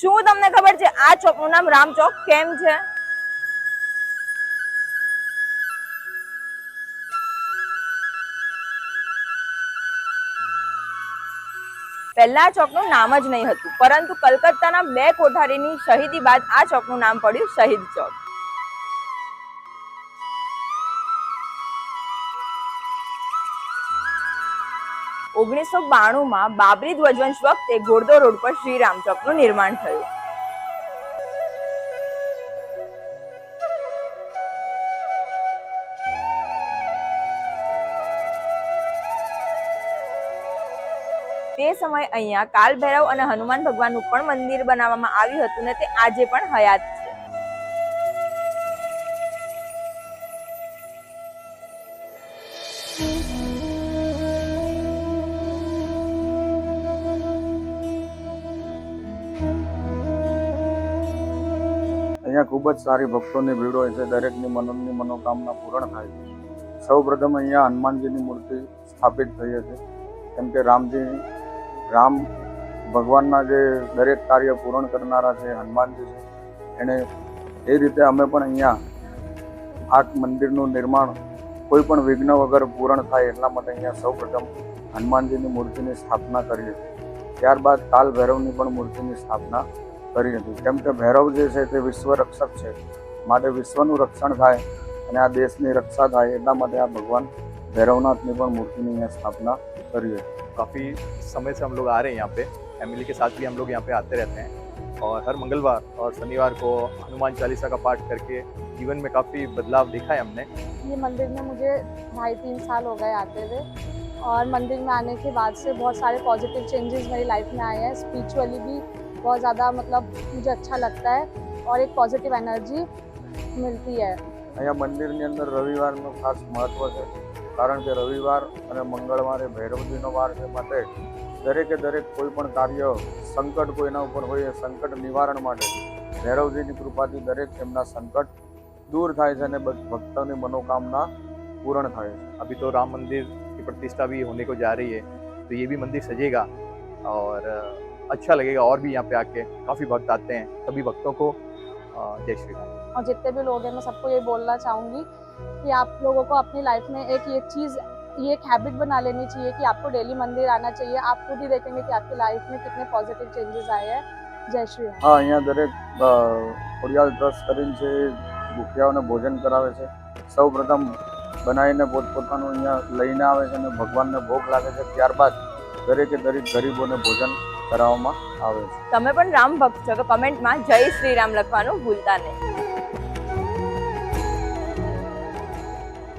શું તમને ખબર છે આ ચોકનું નામ રામ કેમ છે પહેલા ચોકનું નામ જ નહીં હતું પરંતુ કલકત્તાના બે કોઠારીની શહીદી બાદ આ ચોકનું નામ પડ્યું શહીદ ચોક ઓગણીસો બાણુંમાં બાબરી ધ્વજવંશ વખતે ઘોડદો રોડ પર શ્રી ચોકનું નિર્માણ થયું તે સમયે અહીંયા કાલ ભૈરવ અને હનુમાન ભગવાનનું પણ મંદિર બનાવવામાં આવ્યું હતું ને તે આજે પણ હયાત અહીંયા ખૂબ જ સારી ભક્તોની ભીડ હોય છે દરેકની મનની મનોકામના પૂરણ થાય છે સૌ પ્રથમ અહીંયા હનુમાનજીની મૂર્તિ સ્થાપિત થઈ હતી કેમ કે રામજી રામ ભગવાનના જે દરેક કાર્ય પૂરણ કરનારા છે હનુમાનજી છે એણે એ રીતે અમે પણ અહીંયા આ મંદિરનું નિર્માણ કોઈ પણ વિઘ્ન વગર પૂરણ થાય એટલા માટે અહીંયા સૌપ્રથમ હનુમાનજીની મૂર્તિની સ્થાપના કરીએ ત્યારબાદ કાલ ભૈરવની પણ મૂર્તિની સ્થાપના पर ये जो कमटा भैरव जैसे थे विश्व रक्षक थे मां ने विश्व નું રક્ષણ થાય અને આ દેશ ની રક્ષા થાય એના માટે આ ભગવાન भैरवनाथ ની પર મૂર્તિ ની અહીં સ્થાપના કરી છે. کافی સમય સે હમ લોગ આ રહે હે યહા પે ફેમિલી કે સાથ ભી હમ લોગ યહા પે આતે રહેતે હે ઓર હર મંગલવાર ઓર શનિવાર કો हनुमान चालीसा કા પાઠ કરકે જીવન મે કાફી બદલાવ દેખાય હમને. યે મંદિર મે મુજે 5-3 સાલ હો ગયા આતે હુ ઓર મંદિર મે આને કે બાદ સે બહોત سارے પોઝિટિવ ચેન્જીસ મેરી લાઈફ મે આયે હે સ્પિચલી ભી बहुत ज़्यादा मतलब मुझे अच्छा लगता है और एक पॉजिटिव एनर्जी मिलती है अँ मंदिर अंदर रविवार खास महत्व है कारण के रविवार मंगलवार भैरवजी वार है दरेके दरेक कोईपण कार्य संकट कोई हो संकट निवारण भैरवजी की कृपा थी दरेक एम संकट दूर थाय भक्त मनोकामना पूर्ण थे अभी तो राम मंदिर की प्रतिष्ठा भी होने को जा रही है तो ये भी मंदिर सजेगा और अच्छा लगेगा और भी यहाँ पे आके काफ़ी भक्त आते हैं सभी भक्तों को जय श्री राम और जितने भी लोग हैं मैं सबको ये बोलना चाहूंगी कि आप लोगों को अपनी लाइफ में एक ये चीज़ ये एक हैबिट बना लेनी चाहिए कि आपको डेली मंदिर आना चाहिए आप खुद ही देखेंगे कि आपकी लाइफ में कितने पॉजिटिव चेंजेस आए हैं જય શ્રી હા અહીંયા દરેક ખોડિયાલ ટ્રસ્ટ કરીને છે भोजन करावे કરાવે છે સૌ પ્રથમ બનાવીને પોતપોતાનું અહીંયા લઈને આવે છે અને ભગવાનને ભોગ લાગે છે ત્યારબાદ દરેકે દરેક ગરીબોને ભોજન કરવામાં આવે છે તમે પણ રામ ભક્ત છો તો કમેન્ટમાં જય શ્રી રામ લખવાનું ભૂલતા નહીં